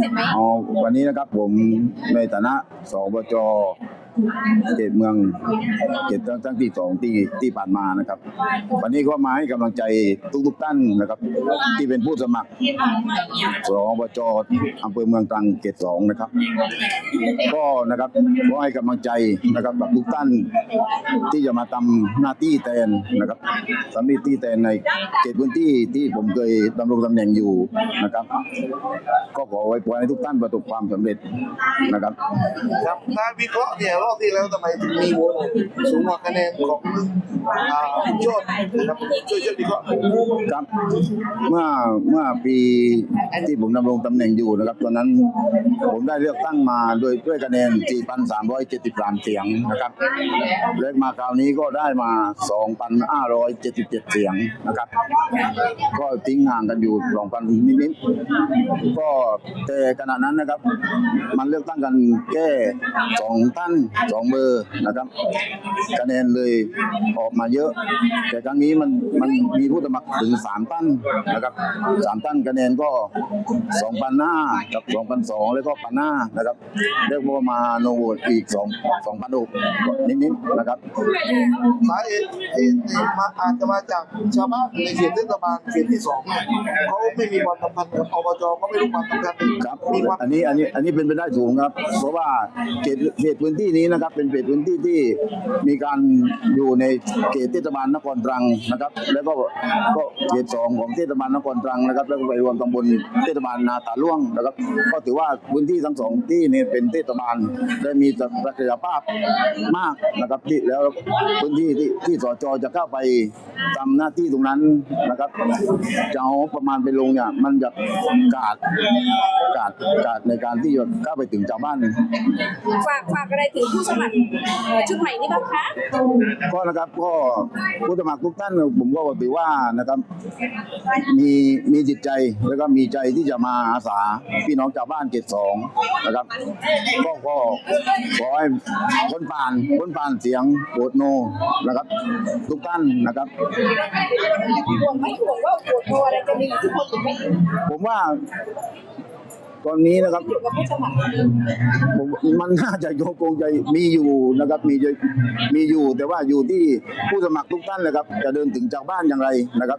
เสร็จไหม อ๋อวันนี้นะครับผมในฐานะสบจ เขตเมืองเขตตั้งตั้งที่สองที่ที่ผ่านมานะครับ วันนี้ก็มาให้กำลังใจทุกๆท่านนะครับ ที่เป็นผู้สมัครสอบจอำเภอเมืองตรังเขตสองนะครับ ก็นะครับก็ให้กำลังใจนะครับกับทุกท่านที่จะมาทำหน้าที่แทนนะครับทำหน้าที่แทนในเขตพื้นที่ที่ผมเคยดำรงตำแหน่งอยู่นะครับ ก็ขอไว้พรให้ทุกท่านประสบความสำเร็จนะครับครับถ้าวิเคราะห์เนี่ยรอบที่แล้วทำไมถึงมีโหวตสูงกว่าคะแนนของอ่าคุณโชดนะครับช่วยช่วยวิเคราะห์ครับเมื่อเมื่อปีที่ผมดำรงตำแหน่งอยู่นะครับตอนนั้นผมได้เลือกตั้งมาโดยด้วยคะแนน 4,373 เสียงนะครับและมาคราวนี้ก็ได้มา 2,577 เสียงนะครับ ก็ทิ้งห่างกันอยู่ 2,000 นิดๆก็แต่ขณะนั้นนะครับ มันเลือกตั้งกันแค่สองท่านสองเบอร์นะครับคะแนนเลยออกมาเยอะ แต่ครั้งนี้มันมันมีผู้สมัครถึงสามท่านนะครับสามท่านคะแนนก็สองพันห้ากับสองพันสองแล้วก็พันห้านะครับเรียกว่ามาโนโวตอีกสองสองพันหกนิดๆนะครับสาเหตุเหตุเนี่ยมาอาจจะมาจากชาวบ้านในเขตเทศบาลเขตที่สองเนี่ยเขาไม่มีความสัมพันธ์กับอบจก็ไม่รู้ความสำคัญครับมีความอันนี้อันนี้อันนี้เป็นไปได้สูงครับ เพราะว่าเขตเขตพื้นที่นี้นะครับเป็นเขตพื้นที่ที่มีการอยู่ในเขตเทศบาลนครตรังนะครับ แล้วก็ก็เขตสองของเทศบาลนครตรังนะครับ แล้วก็ไปรวมตำบลเทศบาลนาตาล่วงนะครับ ก็ถือว่าพื้นที่ทั้งสองที่นี่เป็นเทศบาลได้มีศักยภาพมากนะครับที่แล้วพื้นที่ที่ที่สจจะเข้าไปทำหน้าที่ตรงนั้นนะครับจะเอาประมาณไปลงเนี่ยมันจะขาดกาดกาดในการที่จะเข้าไปถึงชาวบ้านฝากฝากอะไรถึงผู้สมัครเอ่อชุดใหม่นี้บ้างคะก็นะครับก็ผู้สมัครทุกท่านผมก็ถือว่านะครับ มีมีจิตใจแล้วก็มีใจที่จะมาอาสาพี่น้องชาวบ้านเกตสองนะครับก็ก็ขอให้พ้นผ่านพ้นผ่านเสียงโหวตโนนะครับ ทุกท่านนะครับห่วงไหมห่วงว่าโหวตโนอะไรจะมีอิทธิพลหรือไม่ผมว่า ตอนนี้นะครับ มันน่าจะโยคงใจมีอยู่นะครับมีอยู่มีอยู่ แต่ว่าอยู่ที่ผู้สมัครทุกท่านเลยครับ จะเดินถึงจากบ้านอย่างไรนะครับ